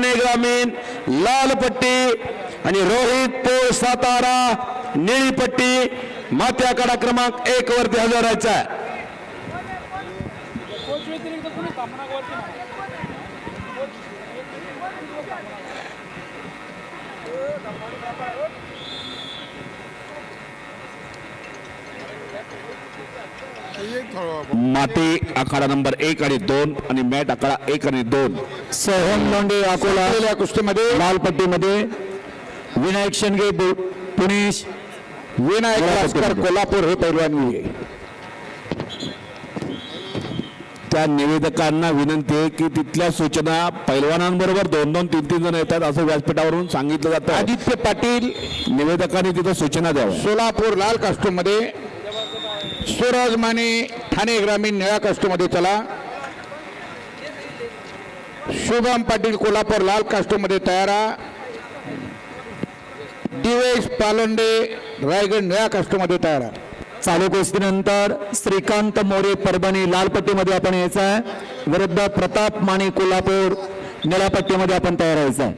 ठाणे ग्रामीण लाल पट्टी आणि रोहित पोळ सातारा निळी पट्टी माती आखाडा क्रमांक एक वरती हजर आहे. माती आखाडा नंबर एक आणि दोन आणि मॅट आखाडा एक आणि दोन. सोहम लोंढे अकोला कुस्तीमध्ये लाल पट्टीमध्ये विनायक शेंडगे पुणे विनायक भास्कर. कोल्हापूर हे पैलवान आहे त्या निवेदकांना विनंती आहे की तिथल्या सूचना पैलवानांबरोबर दोन दोन तीन तीन जण येतात असं व्यासपीठावरून सांगितलं जातं. आदित्य पाटील निवेदकांनी तिथं सूचना द्याव्या. सोलापूर लाल कास्टूमध्ये सूरज माने ठाणे ग्रामीण निळ्या कास्टूमध्ये चला. शुभम पाटील कोल्हापूर लाल कास्टमध्ये तयारा दिवेश पालंडे रायगड निळ्या कास्टमध्ये तयारा चालू कुस्तीनंतर श्रीकांत मोरे परभणी लाल पट्टीमध्ये आपण यायचं आहे. विरुद्ध प्रताप माने कोल्हापूर निळ्या पट्टीमध्ये आपण तयार व्हायचं आहे.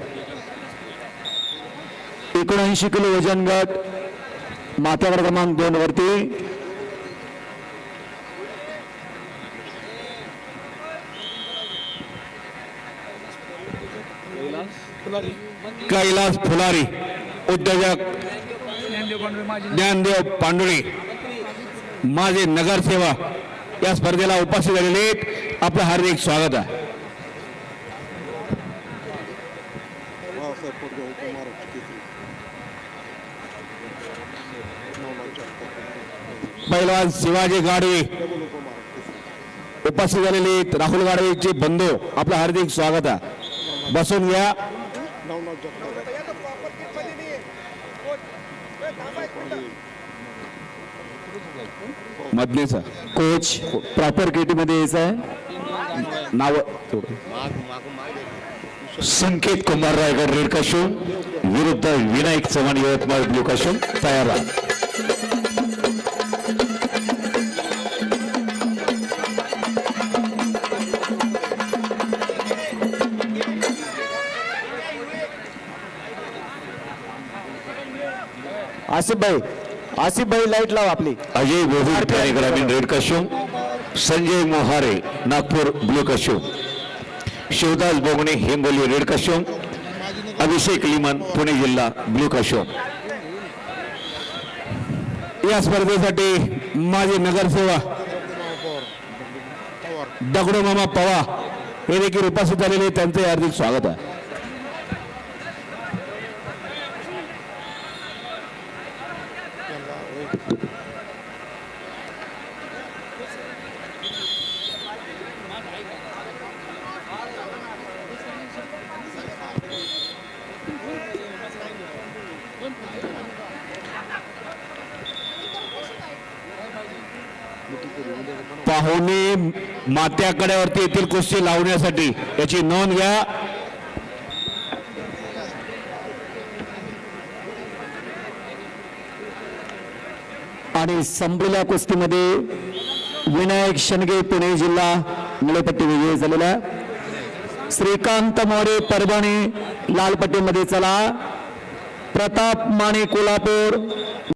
एकोणऐंशी किलो वजन गट माथ्यावर क्रमांक दोन वरती कैलास फुलारी उद्योजक ज्ञानदेव पांडुरे माझे पांडुळे माझे नगरसेवा या स्पर्धेला उपस्थित झालेले आपलं हार्दिक स्वागत आहे. पैलवान शिवाजी गाडवे उपस्थित झालेले राहुल गाडवेचे बंधू आपलं हार्दिक स्वागत आहे. बसून घ्या. मधनेचा कोच प्रॉपर केटीमध्ये यायचं आहे. नाव संकेत कुमार रायगड रेड कशून. विरुद्ध विनायक चव्हाण यवतमाळ ब्लू कशून. तयार राहा आसिफ भाई आसिफ भाई लाइट लाव आपली. अजय ठाणे ग्रामीण रेड कशूम संजय मोहारे नागपूर ब्ल्यू कशूम शिवदास बोगणे हिंगोली रेड कशूम अभिषेक लिमन पुणे जिल्हा ब्ल्यू कशूम या स्पर्धेसाठी माझे नगरसेवा दगडू मामा पवार हे देखील उपस्थित झालेले. त्यांचे हार्दिक स्वागत आहे. पाहुणे मात्याकड्यावरती येथील कुस्ती लावण्यासाठी याची नोंद घ्या. आणि संपलेल्या कुस्तीमध्ये विनायक शनगे पुणे जिल्हा निळेपट्टी विजयी झालेला आहे. श्रीकांत मोरे परभणी लालपट्टीमध्ये चला. प्रताप माने कोल्हापूर.